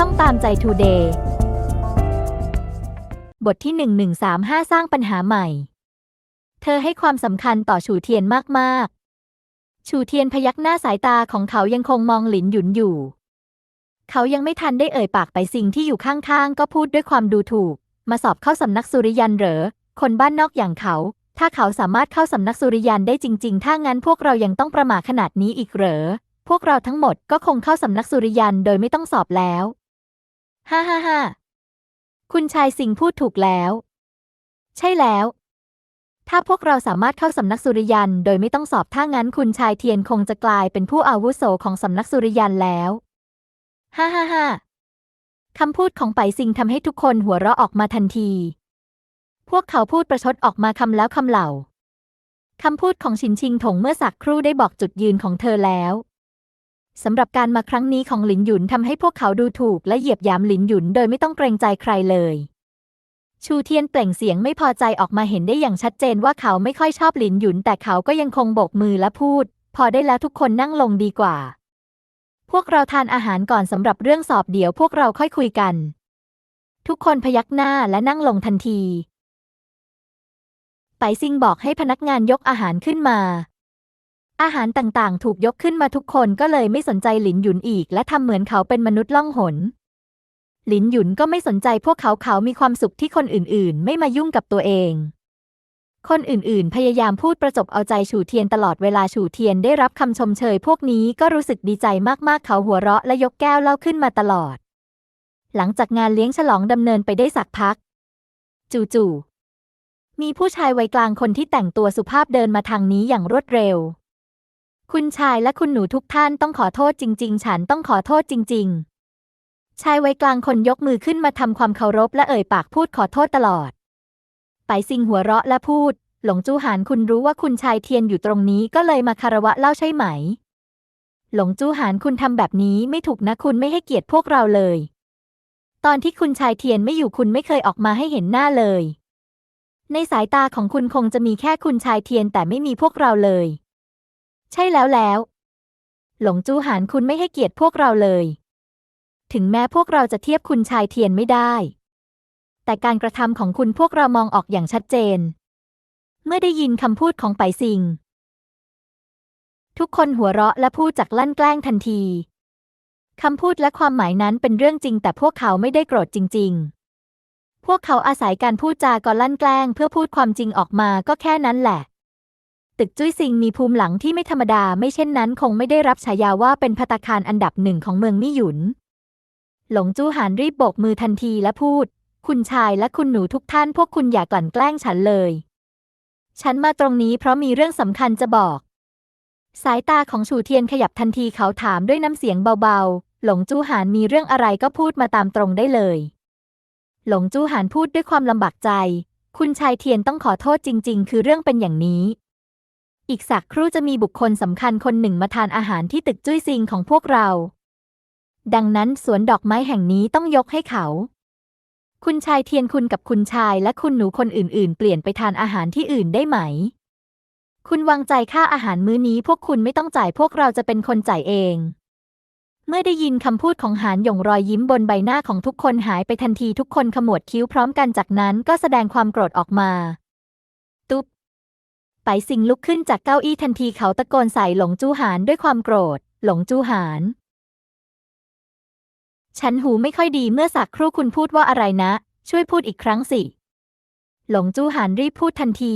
ช่องตามใจทูเดย์บทที่ 1135 สร้างปัญหาใหม่ เธอให้ความสำคัญต่อฉูเทียนมากๆฉูเทียนพยักหน้าสายตาของเขายังคงมองหลินหยุนอยู่ เขายังไม่ทันได้เอ่ยปากไปสิ่งที่อยู่ข้างๆ ก็พูดด้วยความดูถูก มาสอบเข้าสำนักสุริยันเหรอ คนบ้านนอกอย่างเขา ถ้าเขาสามารถเข้าสำนักสุริยันได้จริง ๆ ถ้างั้นพวกเรายังต้องประมาทขนาดนี้อีกเหรอ พวกเราทั้งหมดก็คงเข้าสำนักสุริยันโดยไม่ต้องสอบแล้ว ฮ่าฮ่าฮ่าคุณชายสิงห์พูดถูกแล้ว ใช่แล้ว ถ้าพวกเราสามารถเข้าสำนักสุริยันโดยไม่ต้องสอบถ้างั้นคุณชายเทียนคงจะกลายเป็นผู้อาวุโสของสำนักสุริยันแล้วฮ่าฮ่าฮ่าคำพูดของไปสิงทำให้ทุกคนหัวเราะออกมาทันที พวกเขาพูดประชดออกมาคำแล้วคำเหล่า คำพูดของชินชิงถงเมื่อสักครู่ได้บอกจุดยืนของเธอแล้ว สำหรับการมาครั้งนี้ของหลินหยุนทำให้พวกเขาดูถูกและเหยียบยามหลินหยุนโดยไม่ต้องเกรงใจใครเลย ชูเทียนเปล่งเสียงไม่พอใจออกมาเห็นได้อย่างชัดเจนว่าเขาไม่ค่อยชอบหลินหยุน แต่เขาก็ยังคงโบกมือและพูด พอได้แล้วทุกคนนั่งลงดีกว่า พวกเราทานอาหารก่อนสำหรับเรื่องสอบเดี๋ยวพวกเราค่อยคุยกัน ทุกคนพยักหน้าและนั่งลงทันที ไปซิงบอกให้พนักงานยกอาหารขึ้นมา อาหารต่างๆ ถูกยกขึ้นมาทุกคนก็เลยไม่สนใจหลินหยุนอีก และทำเหมือนเขาเป็นมนุษย์ล่องหน หลินหยุนก็ไม่สนใจพวกเขาเขามีความสุขที่คนอื่นๆ ไม่มายุ่งกับตัวเอง คนอื่นๆ พยายามพูดประจบเอาใจฉูเทียนตลอดเวลาฉูเทียนได้รับคำชมเชยพวกนี้ก็รู้สึกดีใจมากๆ เขาหัวเราะและยกแก้วเล้าขึ้นมาตลอด หลังจากงานเลี้ยงฉลองดำเนินไปได้สักพัก จู่ๆมีผู้ชายวัยกลางคนที่แต่งตัวสุภาพเดินมาทางนี้อย่างรวดเร็ว คุณชายและคุณหนูทุกท่านต้องขอโทษจริง ๆ ฉันต้องขอโทษจริง ๆ ชายวัยกลางคนยกมือขึ้นมาทำความเคารพและเอ่ยปากพูดขอโทษตลอด ไปซิงหัวเราะและพูด หลงจูหานคุณรู้ว่าคุณชายเทียนอยู่ตรงนี้ก็เลยมาคารวะเล่าใช่ไหม หลงจูหานคุณทำแบบนี้ไม่ถูกนะคุณไม่ให้เกียรติพวกเราเลย ตอนที่คุณชายเทียนไม่อยู่คุณไม่เคยออกมาให้เห็นหน้าเลย ในสายตาของคุณคงจะมีแค่คุณชายเทียนแต่ไม่มีพวกเราเลย ใช่แล้วแล้ว หลงจูหานคุณไม่ให้เกียรติพวกเราเลย ถึงแม้พวกเราจะเทียบคุณชายเทียนไม่ได้ แต่การกระทำของคุณพวกเรามองออกอย่างชัดเจน เมื่อได้ยินคำพูดของไปซิง ทุกคนหัวเราะและพูดจากลั่นแกล้งทันทีคำพูดและความหมายนั้นเป็นเรื่องจริง แต่พวกเขาไม่ได้โกรธจริง ๆ พวกเขาอาศัยการพูดจาก็ลั่นแกล้ง เพื่อพูดความจริงออกมาก็แค่นั้นแหละ ตึกจุ้ยซิงมีภูมิหลังที่ไม่ธรรมดาไม่เช่นนั้นคงไม่ได้รับฉายาว่าเป็นพัตาคารอันดับหนึ่งของเมืองมี่หยุน หลงจูหานรีบโบกมือทันทีและพูด คุณชายและคุณหนูทุกท่านพวกคุณอย่ากลั่นแกล้งฉันเลย ฉันมาตรงนี้เพราะมีเรื่องสำคัญจะบอก สายตาของฉูเทียนขยับทันทีเขาถามด้วยน้ำเสียงเบาๆ หลงจูหานมีเรื่องอะไรก็พูดมาตามตรงได้เลย หลงจูหานพูดด้วยความลำบากใจ คุณชายเทียนต้องขอโทษจริง ๆ คือเรื่องเป็นอย่างนี้ อีกสักครู่จะมีบุคคลสำคัญคนหนึ่งมาทานอาหารที่ตึกจุ้ยซิงของพวกเรา ดังนั้นสวนดอกไม้แห่งนี้ต้องยกให้เขา คุณชายเทียนคุณกับคุณชายและคุณหนูคนอื่นๆ เปลี่ยนไปทานอาหารที่อื่นได้ไหม คุณวางใจค่าอาหารมื้อนี้พวกคุณไม่ต้องจ่ายพวกเราจะเป็นคนจ่ายเอง เมื่อได้ยินคำพูดของหานหยงรอยยิ้มบนใบหน้าของทุกคนหายไปทันทีทุกคนขมวดคิ้วพร้อมกันจากนั้นก็แสดงความโกรธออกมา ไปสิงลุกขึ้นจากเก้าอี้ทันทีเขาตะโกนใส่หลงจูหานด้วยความโกรธ หลงจูหาน ฉันหูไม่ค่อยดีเมื่อสักครู่คุณพูดว่าอะไรนะ ช่วยพูดอีกครั้งสิ หลงจูหานรีบพูดทันที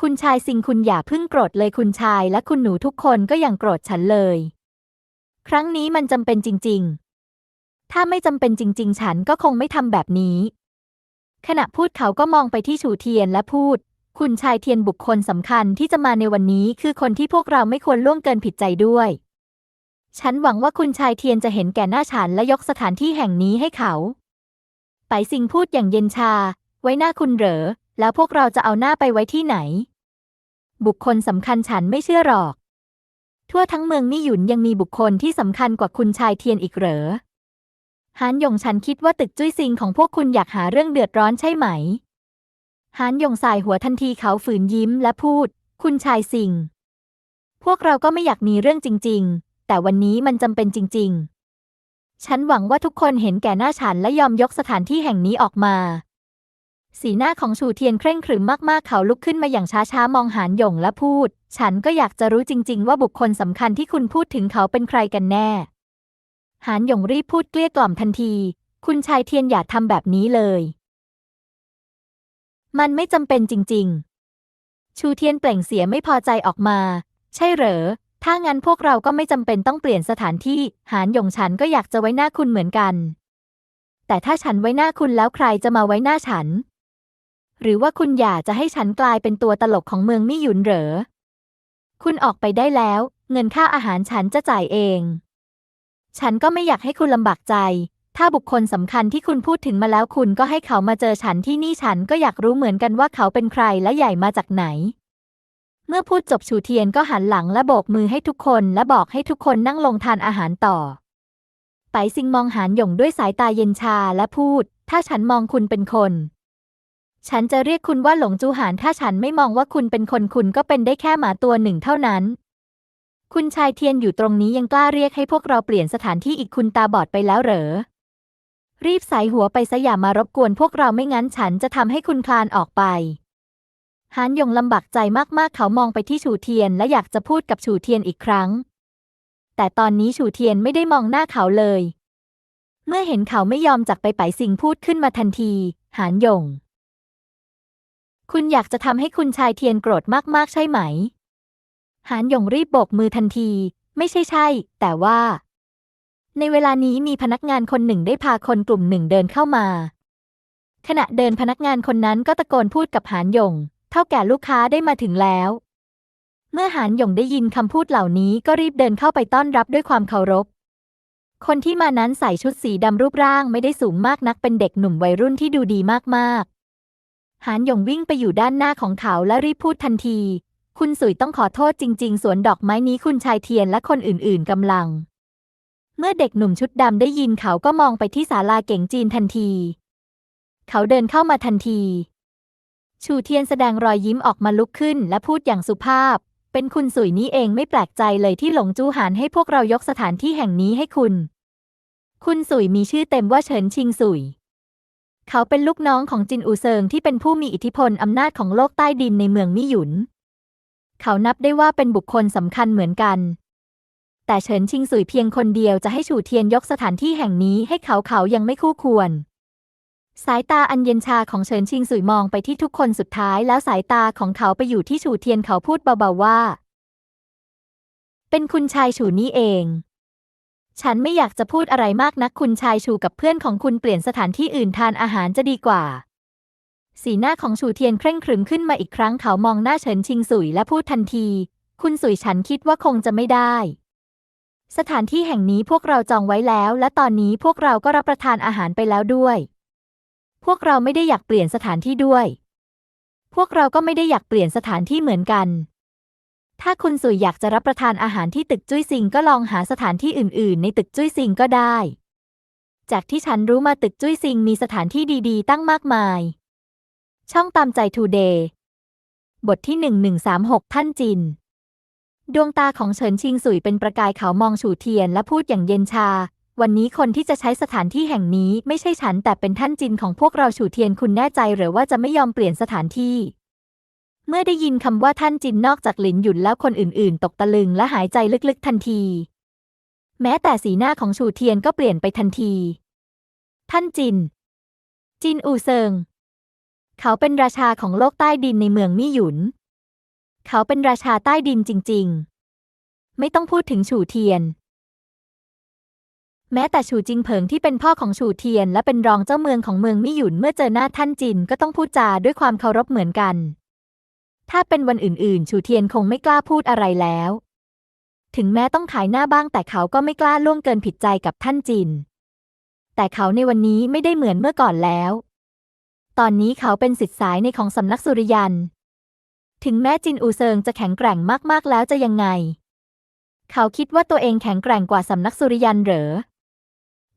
คุณชายสิงคุณอย่าพิ่งโกรธเลยคุณชายและคุณหนูทุกคนก็ยังโกรธฉันเลย ครั้งนี้มันจำเป็นจริง ๆ ถ้าไม่จำเป็นจริง ๆ ฉันก็คงไม่ทำแบบนี้ ขณะพูดเขาก็มองไปที่ฉูเทียนและพูด คุณชายเทียนบุคคลสำคัญที่จะมาในวันนี้คือคนที่พวกเราไม่ควรล่วงเกินผิดใจด้วย ฉันหวังว่าคุณชายเทียนจะเห็นแก่หน้าฉันและยกสถานที่แห่งนี้ให้เขา ไปสิงพูดอย่างเย็นชา ไว้หน้าคุณเหรอ แล้วพวกเราจะเอาหน้าไปไว้ที่ไหน บุคคลสำคัญฉันไม่เชื่อหรอก ทั่วทั้งเมืองมี่หยุนยังมีบุคคลที่สำคัญกว่าคุณชายเทียนอีกเหรอฮานหยงฉันคิดว่าตึกจุ้ยซิงของพวกคุณอยากหาเรื่องเดือดร้อนใช่ไหม ฮานยงสายหัวทันทีเขาฝืนยิ้มและพูด คุณชายสิงพวกเราก็ไม่อยากมีเรื่องจริง ๆ แต่วันนี้มันจำเป็นจริง ๆ ฉันหวังว่าทุกคนเห็นแก่หน้าฉันและยอมยกสถานที่แห่งนี้ออกมา สีหน้าของชูเทียนเคร่งขรึมมากๆ เขาลุกขึ้นมาอย่างช้าๆ มองหานหยงและพูด ฉันก็อยากจะรู้จริง ๆ ว่าบุคคลสำคัญที่คุณพูดถึงเขาเป็นใครกันแน่ หานหยงรีบพูดเกลี้ยกล่อมทันที คุณชายเทียนอย่าทำแบบนี้เลย มันไม่จำเป็นจริง ๆ ชูเทียนเปล่งเสียงไม่พอใจออกมา ใช่เหรอ ถ้างั้นพวกเราก็ไม่จำเป็นต้องเปลี่ยนสถานที่ หานหยงฉันก็อยากจะไว้หน้าคุณเหมือนกัน แต่ถ้าฉันไว้หน้าคุณแล้วใครจะมาไว้หน้าฉัน หรือว่าคุณอยากจะให้ฉันกลายเป็นตัวตลกของเมืองมี่หยุนเหรอ คุณออกไปได้แล้ว เงินค่าอาหารฉันจะจ่ายเอง ฉันก็ไม่อยากให้คุณลำบากใจ ถ้าบุคคลสำคัญที่คุณพูดถึงมาแล้วคุณก็ให้เขามาเจอฉันที่นี่ฉันก็อยากรู้เหมือนกันว่าเขาเป็นใครและใหญ่มาจากไหน เมื่อพูดจบชูเทียนก็หันหลังและโบกมือให้ทุกคนและบอกให้ทุกคนนั่งลงทานอาหารต่อ ไปซิงมองหานหยงด้วยสายตาเย็นชาและพูด ถ้าฉันมองคุณเป็นคน ฉันจะเรียกคุณว่าหลงจูหานถ้าฉันไม่มองว่าคุณเป็นคนคุณก็เป็นได้แค่หมาตัวหนึ่งเท่านั้นคุณชายเทียนอยู่ตรงนี้ยังกล้าเรียกให้พวกเราเปลี่ยนสถานที่อีกคุณตาบอดไปแล้วเหรอ รีบสายหัวไปซะอย่ามารบกวนพวกเราไม่งั้นฉันจะทำให้คุณคลานออกไปฮานยงลำบากใจมากๆ เขามองไปที่ฉูเทียนและอยากจะพูดกับฉูเทียนอีกครั้ง แต่ตอนนี้ฉูเทียนไม่ได้มองหน้าเขาเลย เมื่อเห็นเขาไม่ยอมจากไปไปสิงพูดขึ้นมาทันที หานยง คุณอยากจะทำให้คุณชายเทียนโกรธมากๆ ใช่ไหม หานยงรีบโบกมือทันที ไม่ใช่ใช่ แต่ว่า ในเวลานี้มีพนักงานคนหนึ่งได้พาคนกลุ่มหนึ่งเดินเข้ามา ขณะเดินพนักงานคนนั้นก็ตะโกนพูดกับหานหยง เท่าแก่ลูกค้าได้มาถึงแล้ว เมื่อหานหยงได้ยินคำพูดเหล่านี้ก็รีบเดินเข้าไปต้อนรับด้วยความเคารพ คนที่มานั้นใส่ชุดสีดำรูปร่างไม่ได้สูงมากนักเป็นเด็กหนุ่มวัยรุ่นที่ดูดีมากๆ หานหยงวิ่งไปอยู่ด้านหน้าของเขาและรีบพูดทันที คุณสุยต้องขอโทษจริง ๆ สวนดอกไม้นี้คุณชายเทียนและคนอื่น ๆกำลัง เมื่อเด็กหนุ่มชุดดำได้ยินเขาก็มองไปที่ศาลาเก่งจีนทันที เขาเดินเข้ามาทันที ชูเทียนแสดงรอยยิ้มออกมาลุกขึ้นและพูดอย่างสุภาพ เป็นคุณสุยนี้เองไม่แปลกใจเลยที่หลงจูหานให้พวกเรายกสถานที่แห่งนี้ให้คุณ คุณสุยมีชื่อเต็มว่าเฉินชิงสุย เขาเป็นลูกน้องของจินอูเซิงที่เป็นผู้มีอิทธิพลอำนาจของโลกใต้ดินในเมืองมี่หยุน เขานับได้ว่าเป็นบุคคลสำคัญเหมือนกัน แต่เฉินชิงสุยเพียงคนเดียวจะให้ฉูเทียนยกสถานที่แห่งนี้ให้เขาเขายังไม่คู่ควร สายตาอันเย็นชาของเฉินชิงสุยมองไปที่ทุกคนสุดท้ายแล้วสายตาของเขาไปอยู่ที่ฉูเทียนเขาพูดเบาๆว่า เป็นคุณชายฉูนี่เอง ฉันไม่อยากจะพูดอะไรมากนักคุณชายชูกับเพื่อนของคุณเปลี่ยนสถานที่อื่นทานอาหารจะดีกว่าสีหน้าของชูเทียนเคร่งขรึมขึ้นมาอีกครั้งเขามองหน้าเฉินชิงสุยและพูดทันที คุณสุยฉันคิดว่าคงจะไม่ได้ สถานที่แห่งนี้พวกเราจองไว้แล้ว และตอนนี้พวกเราก็รับประทานอาหารไปแล้วด้วย พวกเราไม่ได้อยากเปลี่ยนสถานที่ด้วย พวกเราก็ไม่ได้อยากเปลี่ยนสถานที่เหมือนกัน ถ้าคุณสุยอยากจะรับประทานอาหารที่ตึกจุ้ยซิงก็ลองหาสถานที่อื่น ๆ ในตึกจุ้ยซิงก็ได้ จากที่ฉันรู้มาตึกจุ้ยซิงมีสถานที่ดี ๆ ตั้งมากมาย ช่องตามใจทูเดย์บทที่ 1136 ท่านจิน ดวงตาของเฉินชิงสุยเป็นประกายเขามองฉูเทียนและพูดอย่างเย็นชา วันนี้คนที่จะใช้สถานที่แห่งนี้ไม่ใช่ฉันแต่เป็นท่านจินของพวกเราฉูเทียนคุณแน่ใจหรือว่าจะไม่ยอมเปลี่ยนสถานที่ เมื่อได้ยินคำว่าท่านจินนอกจากหลินหยุนแล้วคนอื่นๆ ตกตะลึงและหายใจลึกๆทันที แม้แต่สีหน้าของฉูเทียนก็เปลี่ยนไปทันที ท่านจิน จินอูเซิง เขาเป็นราชาของโลกใต้ดินในเมืองมี่หยุน เขาเป็นราชาใต้ดินจริง ๆ ไม่ต้องพูดถึงฉูเทียน แม้แต่ฉูจิงเผิงที่เป็นพ่อของฉูเทียน และเป็นรองเจ้าเมืองของเมืองมี่หยุนเมื่อเจอหน้าท่านจินก็ต้องพูดจาด้วยความเคารพเหมือนกัน ถ้าเป็นวันอื่นๆฉูเทียนคงไม่กล้าพูดอะไรแล้ว ถึงแม้ต้องขายหน้าบ้างแต่เขาก็ไม่กล้าล่วงเกินผิดใจกับท่านจิน แต่เขาในวันนี้ไม่ได้เหมือนเมื่อก่อนแล้ว ตอนนี้เขาเป็นสิทธิสายในของสำนักสุริยัน ถึงแม้จินอูเซิงจะแข็งแกร่งมากๆแล้วจะยังไง เขาคิดว่าตัวเองแข็งแกร่งกว่าสำนักสุริยันเหรอ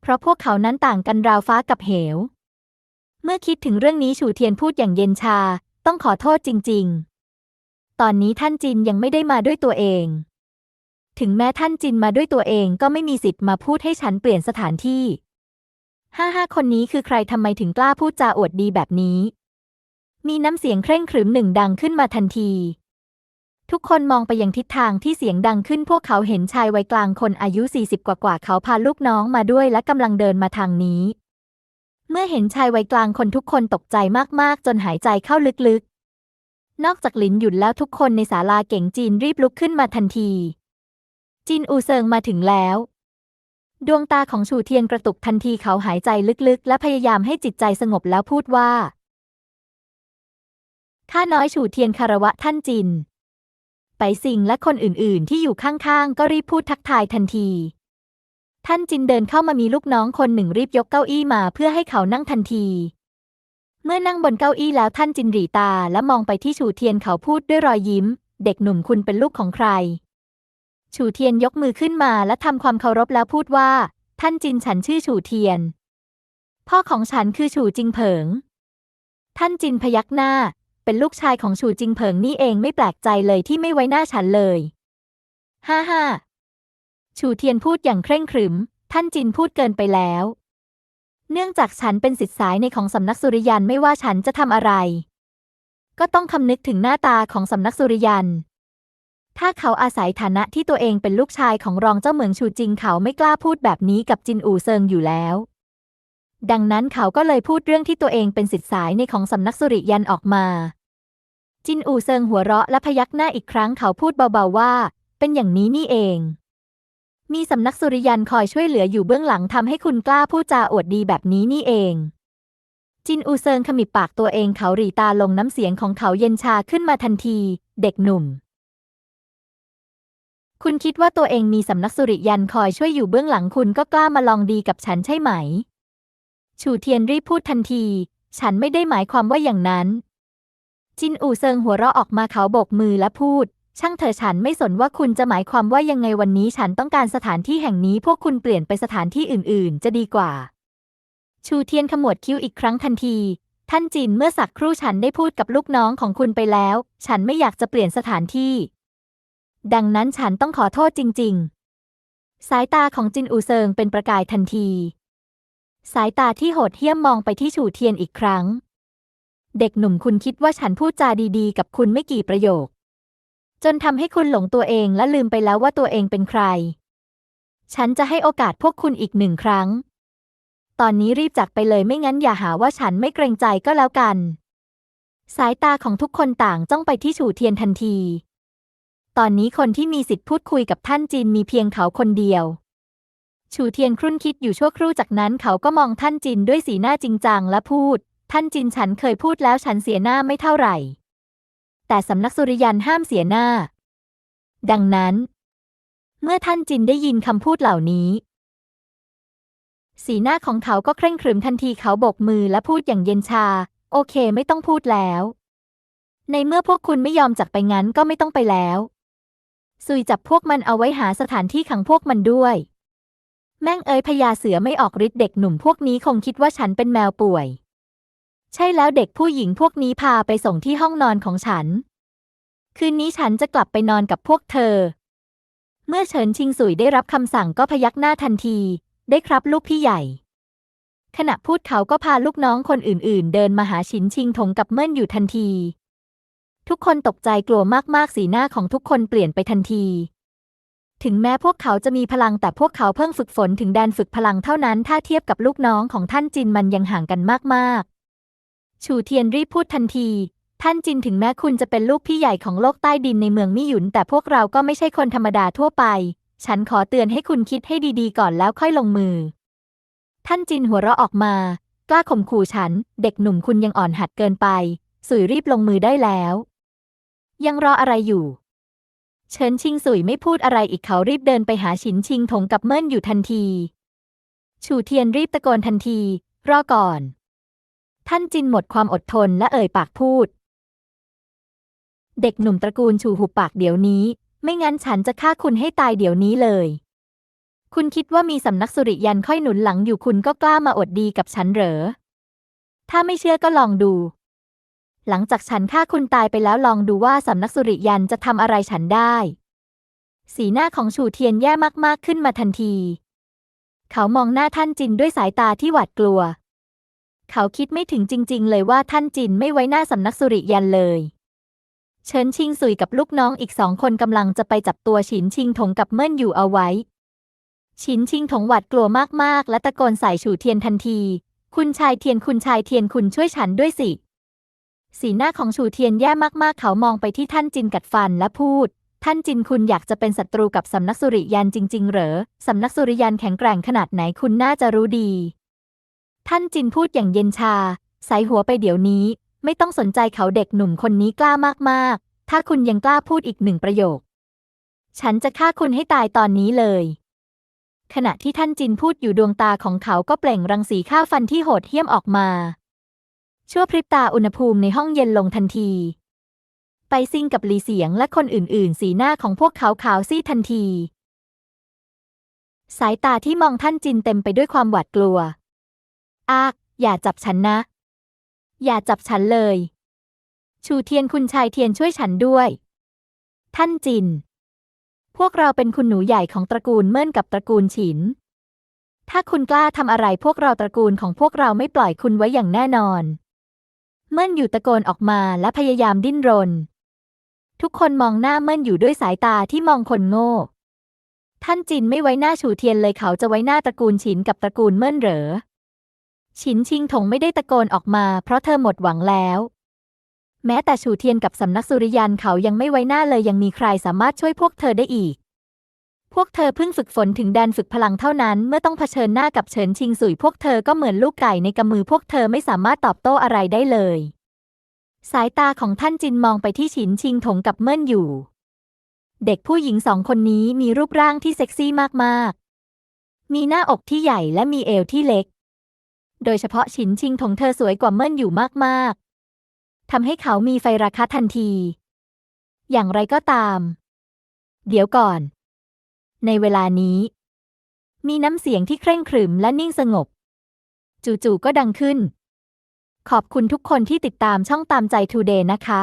เพราะพวกเขานั้นต่างกันราวฟ้ากับเหว เมื่อคิดถึงเรื่องนี้ฉูเทียนพูดอย่างเย็นชา ต้องขอโทษจริง ๆ ตอนนี้ท่านจินยังไม่ได้มาด้วยตัวเอง ถึงแม้ท่านจินมาด้วยตัวเองก็ไม่มีสิทธิ์มาพูดให้ฉันเปลี่ยนสถานที่ ห้าห้าคนนี้คือใครทำไมถึงกล้าพูดจาอวดดีแบบนี้ มีน้ำเสียงเคร่งขรึมหนึ่งดังขึ้นมาทันที ทุกคนมองไปยังทิศทางที่เสียงดังขึ้นพวกเขาเห็นชายวัยกลางคนอายุ 40 กว่ากว่าเขาพาลูกน้องมาด้วยและกำลังเดินมาทางนี้ เมื่อเห็นชายวัยกลางคนทุกคนตกใจมากๆ จนหายใจเข้าลึกๆ นอกจากหลินหยุนแล้วทุกคนในศาลาเก่งจีนรีบลุกขึ้นมาทันที จินอูเซิงมาถึงแล้วดวงตาของชูเทียนกระตุกทันทีเขาหายใจลึกๆ และพยายามให้จิตใจสงบแล้วพูดว่า ข้าน้อยฉูเทียนคารวะท่านจิน ไปสิงและคนอื่นๆ ที่อยู่ข้างๆ ก็รีบพูดทักทายทันที ท่านจินเดินเข้ามามีลูกน้องคนหนึ่งรีบยกเก้าอี้มาเพื่อให้เขานั่งทันที เมื่อนั่งบนเก้าอี้แล้วท่านจินหรีตาและมองไปที่ฉูเทียนเขาพูดด้วยรอยยิ้ม เด็กหนุ่มคุณเป็นลูกของใครฉูเทียนยกมือขึ้นมาและทำความเคารพแล้วพูดว่า ท่านจินฉันชื่อฉูเทียน พ่อของฉันคือฉูจิงเผิง ท่านจินพยักหน้า เป็นลูกชายของฉูจิงเผิงนี่เองไม่แปลกใจเลยที่ไม่ไว้หน้าฉันเลย ฮ่าฮ่าฉูเทียนพูดอย่างเคร่งขรึม ท่านจินพูดเกินไปแล้ว เนื่องจากฉันเป็นสิทธิสายในของสำนักสุริยันไม่ว่าฉันจะทำอะไร ก็ต้องคำนึกถึงหน้าตาของสำนักสุริยัน ถ้าเขาอาศัยฐานะที่ตัวเองเป็นลูกชายของรองเจ้าเมืองชูจิงเขาไม่กล้าพูดแบบนี้กับจินอู่เซิงอยู่แล้ว ดังนั้นเขาก็เลยพูดเรื่องที่ตัวเองเป็นสิทธิสายในของสำนักสุริยันออกมา จินอูเซิงหัวเราะและพยักหน้าอีกครั้งเขาพูดเบาๆว่า เป็นอย่างนี้นี่เอง มีสำนักสุริยันคอยช่วยเหลืออยู่เบื้องหลังทำให้คุณกล้าพูดจาอวดดีแบบนี้นี่เอง จินอูเซิงขมิบปากตัวเองเขาหรีตาลงน้ำเสียงของเขาเย็นชาขึ้นมาทันที เด็กหนุ่มคุณคิดว่าตัวเองมีสำนักสุริยันคอยช่วยอยู่เบื้องหลังคุณก็กล้ามาลองดีกับฉันใช่ไหม ฉูเทียนรีบพูดทันที ฉันไม่ได้หมายความว่าอย่างนั้น จินอูเซิงหัวเราะออกมาเขาโบกมือและพูด ช่างเถอะฉันไม่สนว่าคุณจะหมายความว่ายังไงวันนี้ ฉันต้องการสถานที่แห่งนี้พวกคุณเปลี่ยนไปสถานที่อื่น ๆ จะดีกว่า ชูเทียนขมวดคิ้วอีกครั้งทันที ท่านจินเมื่อสักครู่ฉันได้พูดกับลูกน้องของคุณไปแล้ว ฉันไม่อยากจะเปลี่ยนสถานที่ ดังนั้นฉันต้องขอโทษจริง ๆ สายตาของจินอูเซิงเป็นประกายทันที สายตาที่โหดเหี้ยมมองไปที่ฉูเทียนอีกครั้ง เด็กหนุ่มคุณคิดว่าฉันพูดจาดีๆ กับคุณไม่กี่ประโยค จนทำให้คุณหลงตัวเองและลืมไปแล้วว่าตัวเองเป็นใคร ฉันจะให้โอกาสพวกคุณอีกหนึ่งครั้ง ตอนนี้รีบจากไปเลยไม่งั้นอย่าหาว่าฉันไม่เกรงใจก็แล้วกัน สายตาของทุกคนต่างจ้องไปที่ฉูเทียนทันที ตอนนี้คนที่มีสิทธิ์พูดคุยกับท่านจีนมีเพียงเขาคนเดียว ฉูเทียนครุ่นคิดอยู่ชั่วครู่จากนั้นเขาก็มองท่านจินด้วยสีหน้าจริงจังและพูด ท่านจินฉันเคยพูดแล้วฉันเสียหน้าไม่เท่าไหร่ แต่สำนักสุริยันห้ามเสียหน้า ดังนั้น เมื่อท่านจินได้ยินคำพูดเหล่านี้ สีหน้าของเขาก็เคร่งครึมทันทีเขาโบกมือและพูดอย่างเย็นชา โอเคไม่ต้องพูดแล้ว ในเมื่อพวกคุณไม่ยอมจากไปงั้นก็ไม่ต้องไปแล้วซุยจับพวกมันเอาไว้หาสถานที่ขังพวกมันด้วย แม่งเอ้ยพญาเสือไม่ออกฤทธิ์เด็กหนุ่มพวกนี้คงคิดว่าฉันเป็นแมวป่วย ใช่แล้วเด็กผู้หญิงพวกนี้พาไปส่งที่ห้องนอนของฉัน คืนนี้ฉันจะกลับไปนอนกับพวกเธอ เมื่อเฉินชิงสุยได้รับคำสั่งก็พยักหน้าทันที ได้ครับลูกพี่ใหญ่ ขณะพูดเขาก็พาลูกน้องคนอื่นๆ เดินมาหาชินชิงถงกับเมิ่นอยู่ทันที ทุกคนตกใจกลัวมากๆสีหน้าของทุกคนเปลี่ยนไปทันที ถึงแม้พวกเขาจะมีพลังแต่พวกเขาเพิ่งฝึกฝนถึงแดนฝึกพลังเท่านั้น ถ้าเทียบกับลูกน้องของท่านจินมันยังห่างกันมากๆ ชูเทียนรีบพูดทันที ท่านจินถึงแม้คุณจะเป็นลูกพี่ใหญ่ของโลกใต้ดินในเมืองมิหยุน แต่พวกเราก็ไม่ใช่คนธรรมดาทั่วไป ฉันขอเตือนให้คุณคิดให้ดีๆ ก่อนแล้วค่อยลงมือ ท่านจินหัวเราะออกมา กล้าข่มขู่ฉัน เด็กหนุ่มคุณยังอ่อนหัดเกินไป สุยรีบลงมือได้แล้ว ยังรออะไรอยู่ เฉินชิงสุยไม่พูดอะไรอีกเขารีบเดินไปหาฉินชิงถงกับเมิ่นอยู่ทันที ชูเทียนรีบตะโกนทันที รอก่อน ท่านจินหมดความอดทนและเอ่ยปากพูด เด็กหนุ่มตระกูลชูหุบปากเดี๋ยวนี้ ไม่งั้นฉันจะฆ่าคุณให้ตายเดี๋ยวนี้เลย คุณคิดว่ามีสำนักสุริยันค่อยหนุนหลังอยู่คุณก็กล้ามาอดดีกับฉันเหรอ ถ้าไม่เชื่อก็ลองดู หลังจากฉันฆ่าคุณตายไปแล้วลองดูว่าสำนักสุริยันจะทำอะไรฉันได้ สีหน้าของฉูเทียนแย่มากๆขึ้นมาทันที เขามองหน้าท่านจินด้วยสายตาที่หวาดกลัว เขาคิดไม่ถึงจริง ๆ เลยว่าท่านจินไม่ไว้หน้าสำนักสุริยันเลย เฉินชิงสุยกับลูกน้องอีกสองคนกำลังจะไปจับตัวฉินชิงถงกับเมิ่นอยู่เอาไว้ ฉินชิงถงหวาดกลัวมากๆ และตะโกนใส่ฉูเทียนทันที คุณชายเทียนคุณชายเทียนคุณช่วยฉันด้วยสิ สีหน้าของฉูเทียนแย่มากๆ เขามองไปที่ท่านจินกัดฟันและพูด ท่านจินคุณอยากจะเป็นศัตรูกับสำนักสุริยันจริง ๆ เหรอ สำนักสุริยันแข็งแกร่งขนาดไหนคุณน่าจะรู้ดี ท่านจินพูดอย่างเย็นชาใส่หัวไปเดี๋ยวนี้ ไม่ต้องสนใจเขาเด็กหนุ่มคนนี้กล้ามากๆ ถ้าคุณยังกล้าพูดอีกหนึ่งประโยค ฉันจะฆ่าคุณให้ตายตอนนี้เลย ขณะที่ท่านจินพูดอยู่ดวงตาของเขาก็เปล่งรังสีฆ่าฟันที่โหดเหี้ยมออกมา ชั่วพริบตาอุณหภูมิในห้องเย็นลงทันที ไปซิ่งกับหลีเสียงและคนอื่นๆ สีหน้าของพวกเขาขาวซีดทันที สายตาที่มองท่านจินเต็มไปด้วยความหวาดกลัว อาก อย่าจับฉันนะ อย่าจับฉันเลย ชูเทียนคุณชายเทียนช่วยฉันด้วย ท่านจิน พวกเราเป็นคุณหนูใหญ่ของตระกูลเมิ่นกับตระกูลฉิน ถ้าคุณกล้าทำอะไรพวกเราตระกูลของพวกเราไม่ปล่อยคุณไว้อย่างแน่นอน เมิ่นอยู่ตะโกนออกมาและพยายามดิ้นรน ทุกคนมองหน้าเมิ่นอยู่ด้วยสายตาที่มองคนโง่ ท่านจินไม่ไว้หน้าฉูเทียนเลยเขาจะไว้หน้าตระกูลฉินกับตระกูลเมิ่นเหรอ ฉินชิงถงไม่ได้ตะโกนออกมา เพราะเธอหมดหวังแล้ว แม้แต่ฉูเทียนกับสำนักสุริยันเขายังไม่ไว้หน้าเลยยังมีใครสามารถช่วยพวกเธอได้อีก พวกเธอเพิ่งฝึกฝนถึงแดนฝึกพลังเท่านั้น เมื่อต้องเผชิญหน้ากับเฉินชิงสุยพวกเธอก็เหมือนลูกไก่ในกำมือพวกเธอไม่สามารถตอบโต้อะไรได้เลย สายตาของท่านจินมองไปที่ฉินชิงถงกับเมิ่นอยู่ เด็กผู้หญิงสองคนนี้มีรูปร่างที่เซ็กซี่มากๆ มีหน้าอกที่ใหญ่และมีเอวที่เล็ก โดยเฉพาะฉินชิงถงเธอสวยกว่าเมิ่นอยู่มากๆทำให้เขามีไฟราคาทันที อย่างไรก็ตาม เดี๋ยวก่อน ในเวลานี้ มีน้ำเสียงที่เคร่งขรึมและนิ่งสงบ จู่ๆก็ดังขึ้น ขอบคุณทุกคนที่ติดตามช่องตามใจทูเดย์นะคะ